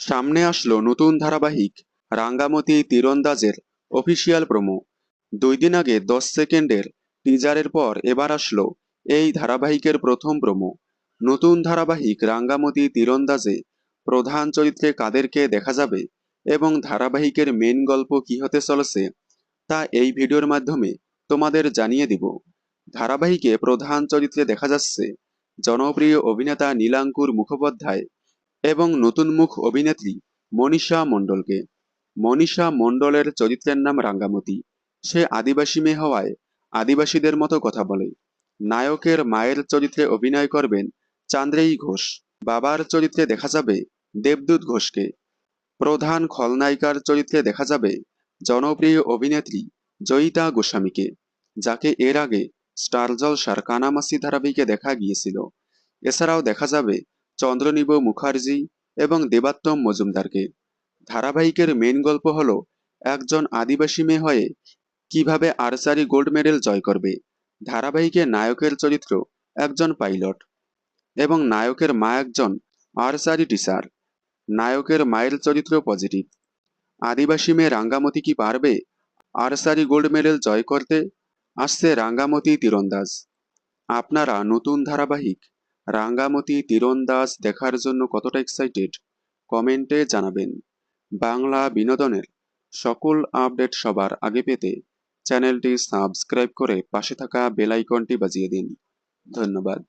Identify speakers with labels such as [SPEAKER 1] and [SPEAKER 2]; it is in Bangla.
[SPEAKER 1] সামনে আসলো নতুন ধারাবাহিক রাঙ্গামতি তীরন্দাজের অফিসিয়াল প্রোমো দুই দিন আগে দশ সেকেন্ডের টিজারের পর এবার আসলো এই ধারাবাহিকের প্রথম প্রোমো নতুন ধারাবাহিক রাঙ্গামতি তীরন্দাজে প্রধান চরিত্রে কাদেরকে দেখা যাবে এবং ধারাবাহিকের মেন গল্প কি হতে চলেছে তা এই ভিডিওর মাধ্যমে তোমাদের জানিয়ে দিব। ধারাবাহিকে প্রধান চরিত্রে দেখা যাচ্ছে জনপ্রিয় অভিনেতা নীলাঙ্কুর মুখোপাধ্যায় এবং নতুন মুখ অভিনেত্রী মনীষা মণ্ডলকে। মনীষা মণ্ডলের চরিত্রের নাম রাঙ্গামতি। সে আদিবাসী মেয়ে হওয়ায় আদিবাসীদের মতো কথা বলে। নায়কের মায়ের চরিত্রে অভিনয় করবেন চান্দ্রেয়ী ঘোষ। বাবার চরিত্রে দেখা যাবে দেবদূত ঘোষকে। প্রধান খলনায়িকার চরিত্রে দেখা যাবে জনপ্রিয় অভিনেত্রী জয়িতা গোস্বামীকে, যাকে এর আগে স্টার জলসার কানামাসি ধারাবাহিকে দেখা গিয়েছিল। এছাড়াও দেখা যাবে চন্দ্রনীব মুখার্জি এবং দেবাত্তম মজুমদারকে। ধারাবাহিকের মেন গল্প হল, একজন আদিবাসী মেয়ে হয়ে কীভাবে আর্চারি গোল্ড মেডেল জয় করবে। ধারাবাহিকে নায়কের চরিত্র একজন পাইলট এবং নায়কের মা একজন আর্চারি টিচার। নায়কের মায়ের চরিত্র পজিটিভ আদিবাসী মেয়ে রাঙ্গামতি কি পারবে আর্চারি গোল্ড মেডেল জয় করতে? আসছে রাঙ্গামতি তীরন্দাজ। আপনারা নতুন ধারাবাহিক রাঙ্গামতি তীরন্দাজ দেখার জন্য কতটা এক্সাইটেড কমেন্টে জানাবেন। বাংলা বিনোদনের সকল আপডেট সবার আগে পেতে চ্যানেলটি সাবস্ক্রাইব করে পাশে থাকা বেলাইকনটি বাজিয়ে দিন। ধন্যবাদ।